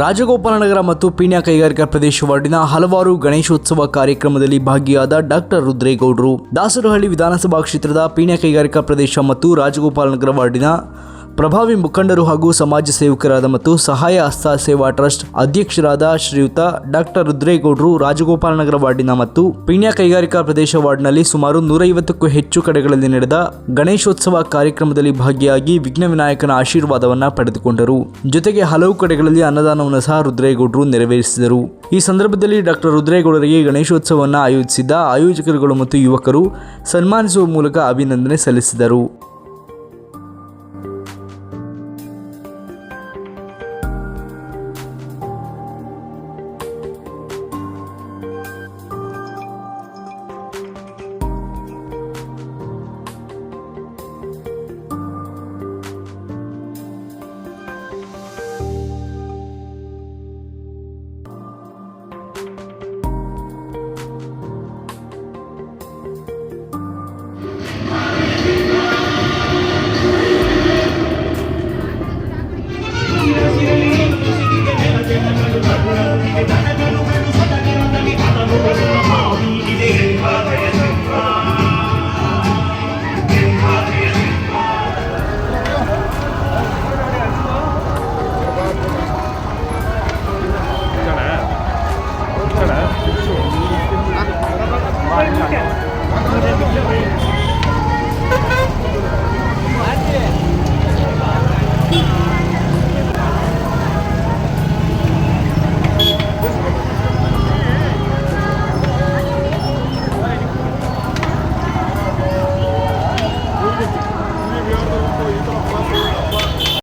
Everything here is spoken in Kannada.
ರಾಜಗೋಪಾಲನಗರ ಮತ್ತು ಪೀಣ್ಯ ಕೈಗಾರಿಕಾ ಪ್ರದೇಶ ವಾರ್ಡಿನ ಹಲವಾರು ಗಣೇಶೋತ್ಸವ ಕಾರ್ಯಕ್ರಮದಲ್ಲಿ ಭಾಗಿಯಾದ ಡಾಕ್ಟರ್ ರುದ್ರೇಗೌಡರು. ದಾಸರಹಳ್ಳಿ ವಿಧಾನಸಭಾ ಕ್ಷೇತ್ರದ ಪೀಣ್ಯ ಕೈಗಾರಿಕಾ ಪ್ರದೇಶ ಮತ್ತು ರಾಜಗೋಪಾಲನಗರ ವಾರ್ಡಿನ ಪ್ರಭಾವಿ ಮುಖಂಡರು ಹಾಗೂ ಸಮಾಜ ಸೇವಕರಾದ ಮತ್ತು ಸಹಾಯ ಹಸ್ತ ಸೇವಾ ಟ್ರಸ್ಟ್ ಅಧ್ಯಕ್ಷರಾದ ಶ್ರೀಯುತ ಡಾಕ್ಟರ್ ರುದ್ರೇಗೌಡರು ರಾಜಗೋಪಾಲನಗರ ವಾರ್ಡಿನ ಮತ್ತು ಪೀಣ್ಯ ಕೈಗಾರಿಕಾ ಪ್ರದೇಶ ವಾರ್ಡ್ನಲ್ಲಿ ಸುಮಾರು ನೂರೈವತ್ತಕ್ಕೂ ಹೆಚ್ಚು ಕಡೆಗಳಲ್ಲಿ ನಡೆದ ಗಣೇಶೋತ್ಸವ ಕಾರ್ಯಕ್ರಮದಲ್ಲಿ ಭಾಗಿಯಾಗಿ ವಿಘ್ನ ವಿನಾಯಕನ ಆಶೀರ್ವಾದವನ್ನು ಪಡೆದುಕೊಂಡರು. ಜೊತೆಗೆ ಹಲವು ಕಡೆಗಳಲ್ಲಿ ಅನ್ನದಾನವನ್ನು ಸಹ ರುದ್ರೇಗೌಡರು ನೆರವೇರಿಸಿದರು. ಈ ಸಂದರ್ಭದಲ್ಲಿ ಡಾಕ್ಟರ್ ರುದ್ರೇಗೌಡರಿಗೆ ಗಣೇಶೋತ್ಸವವನ್ನು ಆಯೋಜಿಸಿದ್ದ ಆಯೋಜಕರುಗಳು ಮತ್ತು ಯುವಕರು ಸನ್ಮಾನಿಸುವ ಮೂಲಕ ಅಭಿನಂದನೆ ಸಲ್ಲಿಸಿದರು.